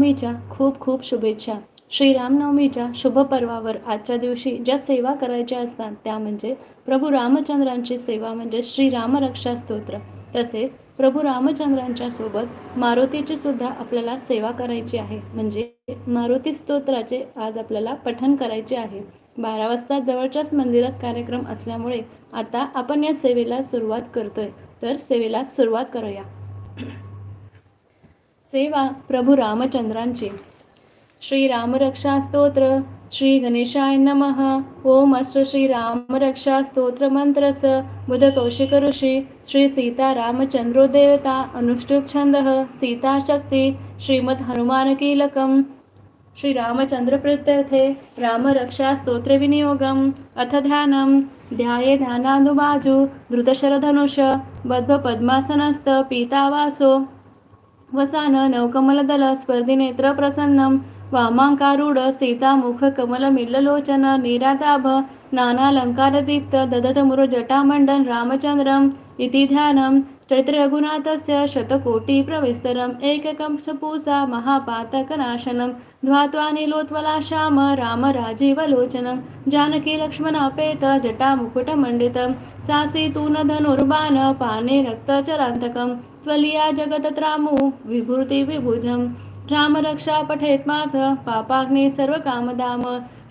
रामनवमीच्या खूप खूप शुभेच्छा. श्रीरामनवमीच्या शुभ पर्वावर आजच्या दिवशी ज्या सेवा करायच्या असतात त्या म्हणजे प्रभू रामचंद्रांची सेवा म्हणजे श्री रामरक्षा स्तोत्र. तसेच प्रभू रामचंद्रांच्या सोबत मारुतीची सुद्धा आपल्याला सेवा करायची आहे. म्हणजे मारुती स्तोत्राचे आज आपल्याला पठण करायचे आहे. बारा वाजता जवळच्याच मंदिरात कार्यक्रम असल्यामुळे आता आपण या सेवेला सुरुवात करतोय. तर सेवेला सुरुवात करूया. सेवा प्रभू रामचंद्रांची. श्री रामरक्षा स्तोत्र श्री गणेशाय नमः. ओम अश्व श्री रामरक्षा स्तोत्र मंत्रस बुध कौशिक ऋषी श्री सीता रामचंद्रो देवता अनुष्टुप छंद सीता शक्ती श्रीमद हनुमान कीलकम। श्री रामचंद्र प्रत्यर्थे रामरक्षा स्तोत्र विनियोगम अथ ध्यानं ध्याये ध्यानानुबाजू धृतशरधनुष बद्ध पद्मासनस्त पीतावासो। वसान नवकमलदल स्पर्धिनेत्र प्रसन्नं वामाङ्कारूढ सीतामुख कमलमिल्ललोचन नानालङ्कारदीप्त ददतमुरुजटामण्डन् रामचन्द्रम् इति ध्यानं चैत्ररघुनाथस्य शतकोटिप्रविस्तरम् एककं सपूसा महापातकनाशनं ध्वात्वा नीलोत्वला श्याम राम राजीवलोचनं। जटामुकुटमण्डितं सासी पाने रक्तचरान्तकं स्वलीया जगतत्रामु विभूतिविभुजम्। रामरक्षा पठेत माथ पापाग्नि सर्वकामदाम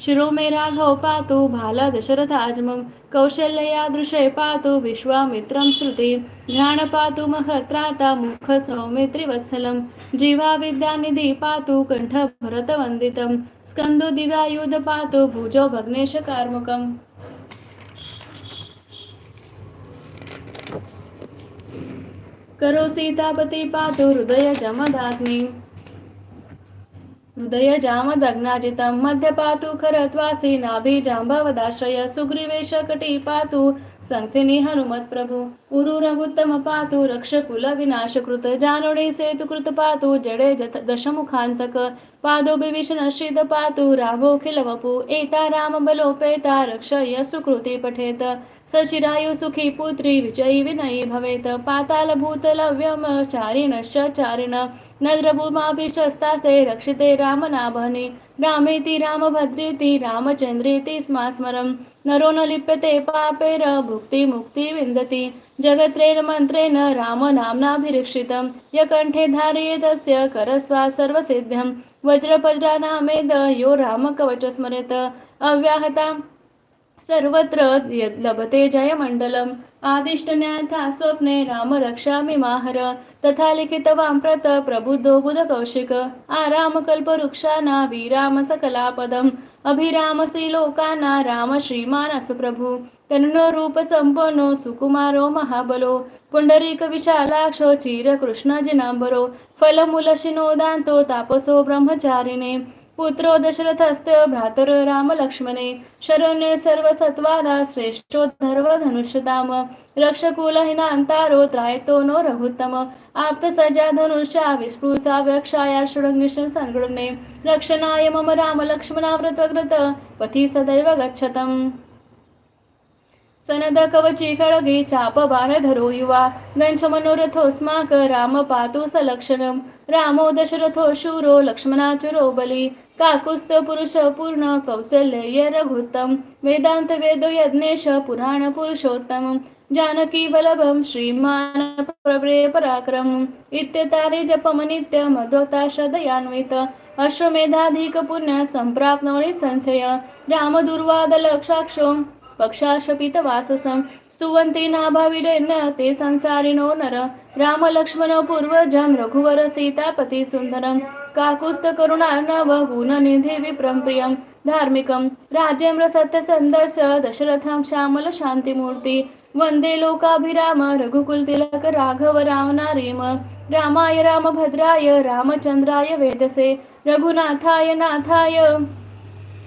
शिरो मे राघव पातु भाल दशरथाजमं कौशल्ययादृशे पातु विश्वामित्रं श्रुति घ्राण पातु महत्राता मुख सौमित्रिवत्सलं जिह्वा विद्यानिधि पातु कण्ठभरतवन्दितं स्कन्दो दिव्यायुध पातु भुजो भग्नेशकार्मुकम् करो सीतापति पातु हृदय जमदाग्नि. हृदय जामदग्नाजितं मध्य पातु खरत्वासी नाभि जाम्बवदाश्रय सुग्रीवेश कटी पातु संथिनी हनुमत् प्रभु। उरु रघुत्तम पातु रक्षकुल विनाशकृत जानोणी सेतुकृत पातु जडे जत दशमुखान्तक पादो विभीषण श्रीद पातु राभोखिल वपु एता राम बलोपेता रक्षय सुकृती पठेत। सचिरायु सुखी पुत्री विजयी विनयी भवेत। पाताल भूतलव्यम चारिणश्च चारिण। नद्रभूमाभिशस्तासे रक्षिते रामनाभने। रामेति रामचंद्रे रामचन्द्रेति स्मास्मरम। नरो न लिप्यते पापेर भुक्ति मुक्ति विन्दति। जगत्रेण मन्त्रेण रामनाम्नाभिरक्षितं यकण्ठे धारयेदस्य करस्वा सर्वसिद्धं वज्रपज्रानामेद यो रामकवच स्मरेत अव्याहता सर्वत्र यद् लभते जयमण्डलम्। आदिष्टन्याथा स्वप्ने राम रक्षामि माहर। तथा लिखितवां प्रत प्रबुद्धो बुधकौशिक। आरामकल्पवृक्षाना विराम सकलापदम् अभिराम राम श्रीमान् असुप्रभु तन्नो रूपसम्पन्नो सुकुमारो महाबलो। पुण्डरीकविशालाक्षो विशालाक्षो फलमूलशिनोदान्तो तापसो ब्रह्मचारिणे। पुत्रो दशरथस्य भ्रातर राम लक्ष्मणे शरण्ये सर्वसत्वारा श्रेष्ठो धनुष्यताम रक्षकुलहीनान्तारो त्रायतो नो रघुत्तम आप्तसजा धनुष्या विस्पृशा व्यक्षाया षडङ्गिश सङ्गणे रक्षणाय मम राम लक्ष्मणा व्रतव्रत पथि सदैव गच्छतम्। सनद कवची खळगे चाप धरो युवा गंश मनोरथोस्माक राम पातु सलक्षणं रामो दशरथो शूरो लक्ष्मणाचुरो बली काकुस्त पुरुष पूर्ण कौसल्य रघुत्तम। वेदांत वेद यज्ञेश पुराण पुरुषोत्तम। जानकी वल्लभम श्रीमान प्रभे पराक्रम। इत्यतारे जपमनित्य मध्वता श्रद्धयान्वित। अश्वमेधाधिक पुण्य संप्राप्नोळि संशय। रामदुर्वाद लक्षाक्षो पक्षाशपितवाससं स्तुवन्ति नाभाविरेण्य ते संसारिणो नर। राम लक्ष्मण काकुस्त रघुवर सीतापति सुन्दरं काकुस्तकरुणार्णव धार्मिकं राजेन्द्र सत्यसन्दर्श दशरथं श्यामल शान्तिमूर्ति वन्दे लोकाभिराम रघुकुलतिलक राघव रामनारीम रामाय रामभद्राय रामचन्द्राय वेदसे. रघुनाथाय नाथाय.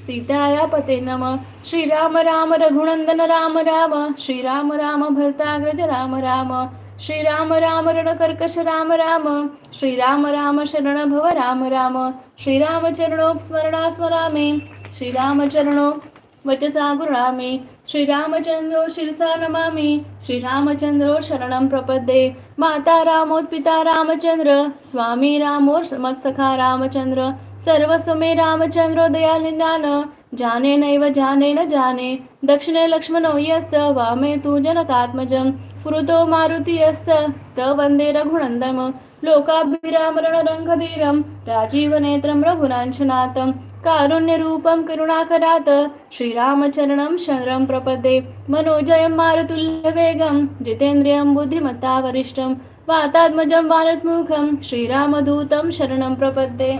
सीताया पते नम. श्रीराम राम रघुनंदन राम राम. श्रीराम राम भरताग्रज राम राम. श्रीराम राम रणकर्कश राम राम. श्रीराम राम शरण भव राम राम. श्रीराम चरणो स्मरणा स्मरामे श्रीराम चरणो वचसा गृणामि श्रीरामचन्द्रो शिरसा नमामि. श्रीरामचन्द्रो शरणं प्रपद्ये. माता रामोत्पिता रामचन्द्र स्वामी रामो मत्सखा रामचन्द्र सर्वस्व मे रामचन्द्रो दयालिनान जाने नैव जाने न जाने. दक्षिणे लक्ष्मणो यस्य वामे तु जनकात्मजं पुरुतो मारुति अस्त त वन्दे रघुनन्दम। लोकाभिरामरणरङ्गधीरं राजीवनेत्रं रघुनाञ्चनाथं कारुण्यरूपं करुणाकरात् श्रीरामचरणं शरणं प्रपदे। मनोजयं मारुतुल्यवेगं जितेन्द्रियं बुद्धिमत्ता वरिष्ठं वातात्मजं भारतमुखं श्रीरामदूतं शरणं प्रपद्ये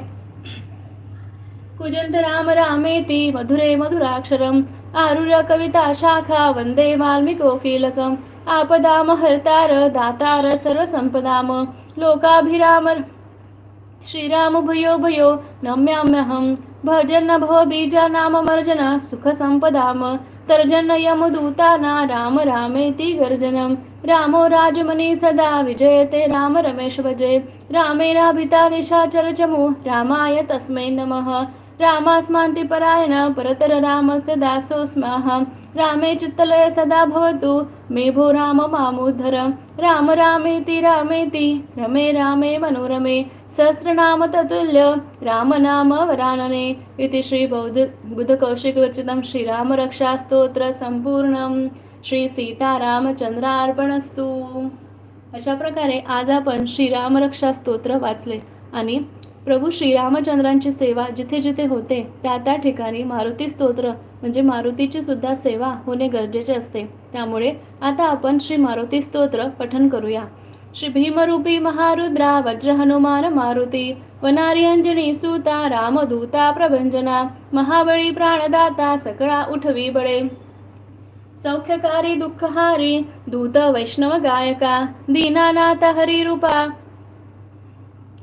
कुजन्त राम रामेति मधुरे मधुराक्षरम् आरुर्य शाखा वन्दे वाल्मीकोकीलकम् आपदाम हर्तार दातार सर्वसम्पदाम लोकाभिराम। श्रीराम भयो भयो नम्याम्यहं। भर्जन भव बीजानाम मर्जन सुखसम्पदाम। तर्जन यमदूताना राम रामेति गर्जनं। रामो राजमणि सदा विजयते राम रमेश भजे। रामेणाभिता निशाचरचमु रामाय तस्मै नमः। रामास्मान्ति परायण परतर रामस्य दासोऽस्म्यहं रामे चित्तलय सदा भवतु। मे भो राम मामुद्धर। राम रामेति रामेति। रमे रामे मनोरमे। सहस्रनाम ततुल्य। रामनाम वरानने। इति श्री बौद्ध श्रीरामरक्षास्तोत्र संपूर्णं श्री सीतारामचंद्रार्पणस्तु अशा प्रकारे आज आपण श्रीरामरक्षा स्तोत्र वाचले आणि प्रभू श्रीरामचंद्रांची सेवा जिथे जिथे होते त्या त्या ठिकाणी मारुती स्तोत्र म्हणजे मारुतीची सुद्धा सेवा होणे गरजेचे असते. त्यामुळे आता आपण श्री मारुती स्तोत्र पठन करूया. श्री भीमरूपी महारुद्रा वज्र हनुमान मारुती वनारी अंजनी सुता रामदूता प्रभंजना महाबळी प्राणदाता सकळा उठवी बळे. सौख्यकारी दुःखहारी दूत वैष्णव गायका दीनानाथ हरिरूपा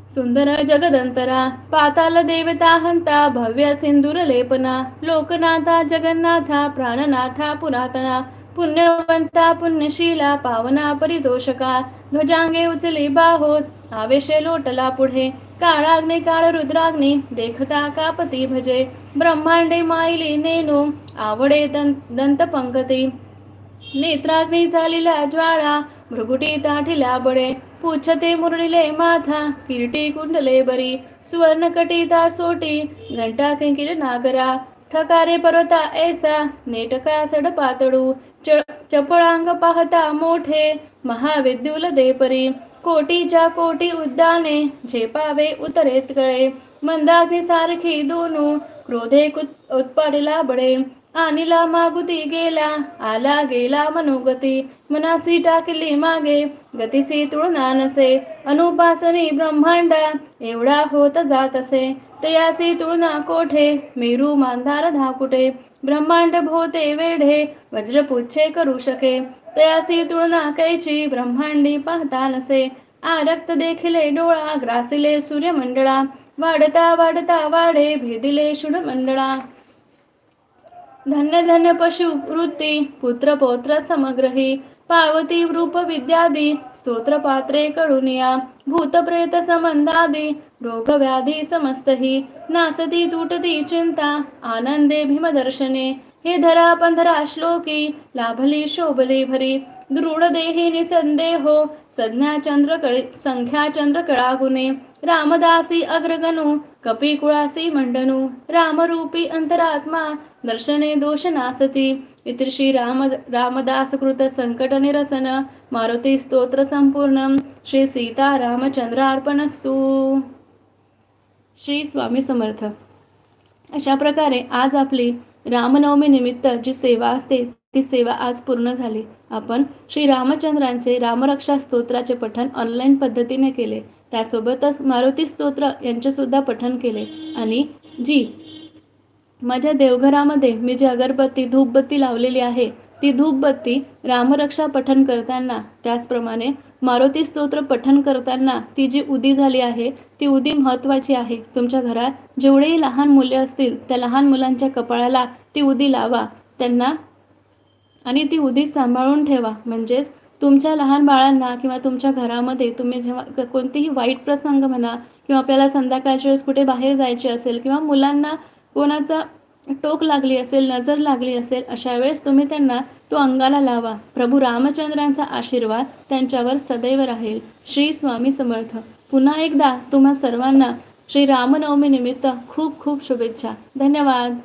सुंदर जगदंतरा पाताल देवता हंता भव्य सिंदूर लेपना लोकनाथा जगन्नाथा प्राणनाथा पुरातना पुण्यवंता पुण्यशीला पावना परितोषका ध्वजांगे उचली बाहोत आवेशे लोटला पुढे काळाग्ने काळ रुद्राग्नी देखता कापती भजे ब्रह्मांडे माईली नेनो आवडे दं- दंत पंकती नेत्राग्नी झालेला ज्वाळा भृगुटी ताठीला बडे पूछते मुरळीले माथा किरीटी कुंडले बरी सुवर्ण कटिता सोटी घंटा किंकिर नागरा ठकारे पर्वता ऐसा नेटका सड पातळू च चपळांग पाहता मोठे महाविद्युल देपरी कोटीच्या कोटी उद्याने झेपावे उतरेत गळे मंदाग्नी सारखी दोनू क्रोधे कुत उत्पाडिला बडे आणिला मागुती गेला आला गेला मनोगती मनासी टाकली मागे गतीसी तुळना नसे अनुपासनी ब्रह्मांडा एवढा होत जात असे तयासी तुळना कोठे मेरू मांधार धाकुटे ब्रह्मांड भोते वेढे वज्रपुच्छे करू शके तयासी तुळना कैची ब्रह्मांडी पाहता नसे आरक्त देखिले डोळा ग्रासिले सूर्यमंडळा वाढता वाढता वाढे भेदिले मंडळा धन्य धन्य पशु वृत्ती पुत्र पौत्र समग्रही पावती रूप विद्यादी स्तोत्र पात्रे कळुनिया भूत प्रेत संबंधादी रोग व्याधी समस्तही नासती तुटती चिंता आनंदे भीमदर्शने हे धरा पंधरा श्लोकी लाभली शोभली भरी दृढ देही निसंदेहो संज्ञा चंद्र कळी संख्या चंद्र कळागुणे रामदासी अग्रगणू कपी कुळासी मंडनू रामरूपी अंतरात्मा दर्शने दोष नासती। इतिश्री श्री राम रामदासकृत संकट निरसन मारुती स्तोत्र संपूर्ण। श्री सीता रामचंद्रार्पणस्तु श्री स्वामी समर्थ। अशा प्रकारे आज आपली रामनवमी निमित्त जी सेवा असते ती सेवा आज पूर्ण झाली. आपण श्री रामचंद्रांचे रामरक्षा स्तोत्राचे पठण ऑनलाईन पद्धतीने केले. त्यासोबतच मारुती स्तोत्र यांचेसुद्धा पठन पठण केले. आणि जी माझ्या देवघरामध्ये मी जी अगरबत्ती धूपबत्ती लावलेली आहे ती धूपबत्ती रामरक्षा पठण करताना त्याचप्रमाणे मारुती स्तोत्र पठण करताना ती जी उदी झाली आहे ती उदी महत्त्वाची आहे. तुमच्या घरात जेवढेही लहान मुले असतील त्या लहान मुलांच्या कपाळाला ती उदी लावा. त्यांना आणि ती उदी सांभाळून ठेवा. म्हणजेच तुमच्या लहान बाळांना किंवा तुमच्या घरामध्ये तुम्ही जेव्हा क- कोणतेही वाईट प्रसंग म्हणा किंवा आपल्याला संध्याकाळच्या वेळेस कुठे बाहेर जायचे असेल किंवा मुलांना कोणाचा टोक लागली असेल नजर लागली असेल अशा वेळेस तुम्ही त्यांना तो अंगाला लावा. प्रभू रामचंद्रांचा आशीर्वाद त्यांच्यावर सदैव राहील. श्री स्वामी समर्थ. पुन्हा एकदा तुम्हा सर्वांना श्री रामनवमी निमित्त खूप खूप शुभेच्छा. धन्यवाद.